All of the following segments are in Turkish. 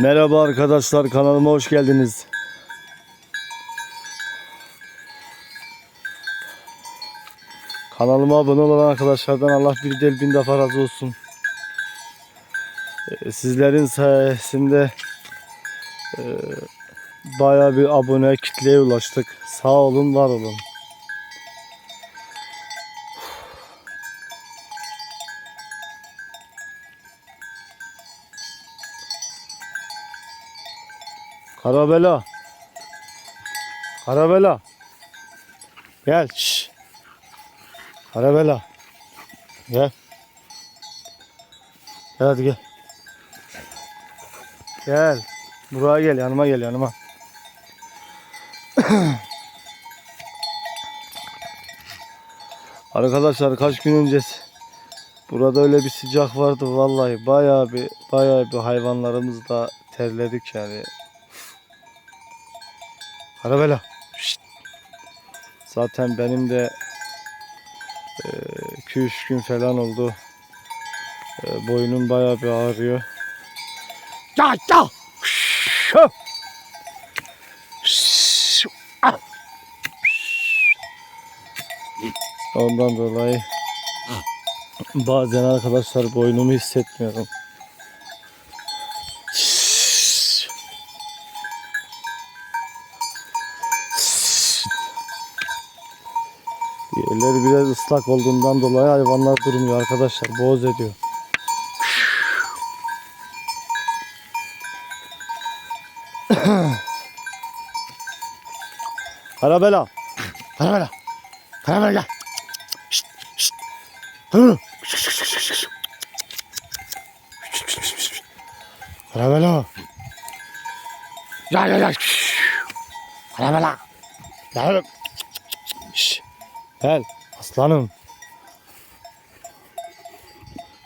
Merhaba arkadaşlar kanalıma hoş geldiniz. Kanalıma abone olan arkadaşlardan Allah bir del bin defa razı olsun. Ee, Sizlerin sayesinde e, bayağı bir abone kitleye ulaştık. Sağ olun var olun. Karabela. Karabela. Gel. Şş. Karabela. Gel. Gel hadi gel. Gel. Buraya gel yanıma gel yanıma. Arkadaşlar kaç gün öncesi burada öyle bir sıcak vardı vallahi bayağı bir bayağı bir hayvanlarımızla terledik yani. Karabela. Şşt. Zaten benim de 2-3 gün falan oldu. E, boynum bayağı bir ağrıyor. Ya ya. Şu. Ondan dolayı bazen arkadaşlar boynumu hissetmiyorum. Yerleri biraz ıslak olduğundan dolayı hayvanlar durmuyor arkadaşlar. Boğaz ediyor. Karabela. Karabela. Karabela gel. Şşt, şşt. Karabela. Karabela. Ya ya ya. Karabela. Gel. Şşt. Gel aslanım.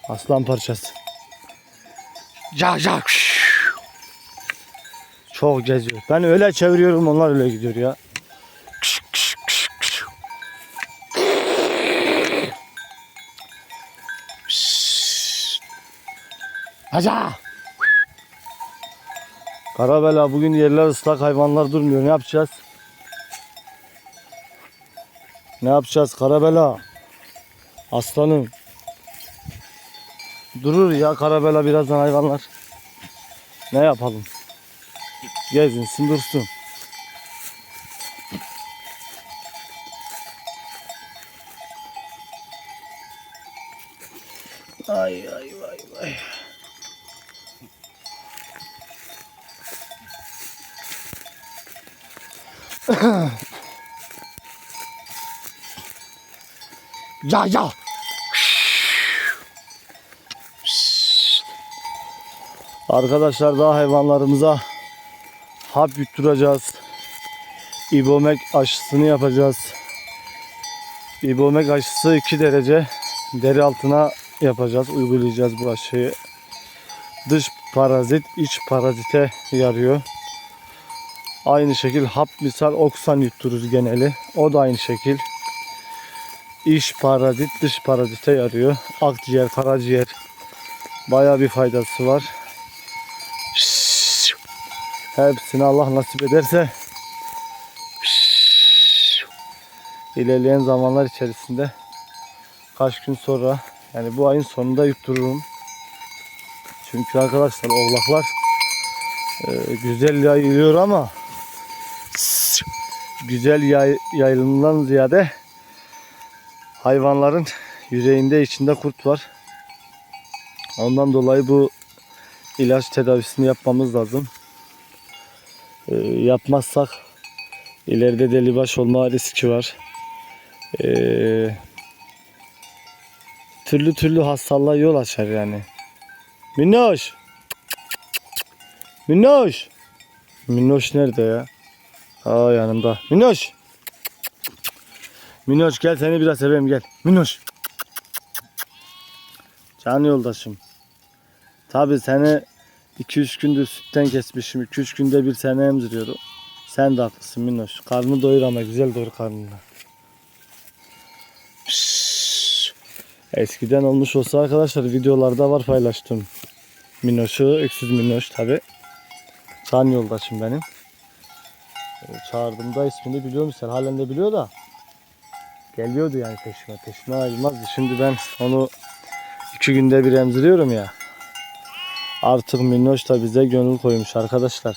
Aslan parçası. Ya ya. Çok geziyor. Ben öyle çeviriyorum onlar öyle gidiyor ya. Haca. Karabela bugün yerler ıslak hayvanlar durmuyor. Ne yapacağız? Ne yapacağız Karabela? Aslanım. Durur ya Karabela birazdan hayvanlar. Ne yapalım? Gezinsin dursun. Ay ay vay vay. Ya ya. Arkadaşlar daha hayvanlarımıza hap yutturacağız. İbomek aşısını yapacağız. İbomek aşısı 2 derece deri altına yapacağız. Uygulayacağız bu aşıyı. Dış parazit iç parazite yarıyor. Aynı şekil hap misal oksan yuttururuz geneli. O da aynı şekil. İç parazit dış parazite yarıyor. Akciğer, karaciğer baya bir faydası var. Hepsini Allah nasip ederse ilerleyen zamanlar içerisinde kaç gün sonra yani bu ayın sonunda yuttururum. Çünkü arkadaşlar oğlaklar e, güzel yayılıyor ama güzel yay, yayılımından ziyade hayvanların yüreğinde içinde kurt var. Ondan dolayı bu ilaç tedavisini yapmamız lazım. Ee, yapmazsak ileride delibaş olma riski var. Ee, türlü türlü hastalığa yol açar yani. Minnoş! Minnoş! Minnoş nerede ya? Aa yanımda. Minnoş! Minnoş gel seni biraz seveyim gel. Minnoş! Can yoldaşım. Tabi seni 2-3 gündür sütten kesmişim. 2-3 günde bir seni emziriyorum. Sen de haklısın Minnoş. Karnını doyur ama güzel doyur karnını. Eskiden olmuş olsa arkadaşlar videolarda var paylaştım. Minnoş'u, öksüz Minnoş tabi. can yoldaşım benim. Ee, Çağırdığımda ismini biliyor musun? Halen de biliyor da. Geliyordu yani peşime. Peşimden ayrılmazdı. Şimdi ben onu iki günde bir emziriyorum ya. Artık Minnoş da bize gönül koymuş arkadaşlar.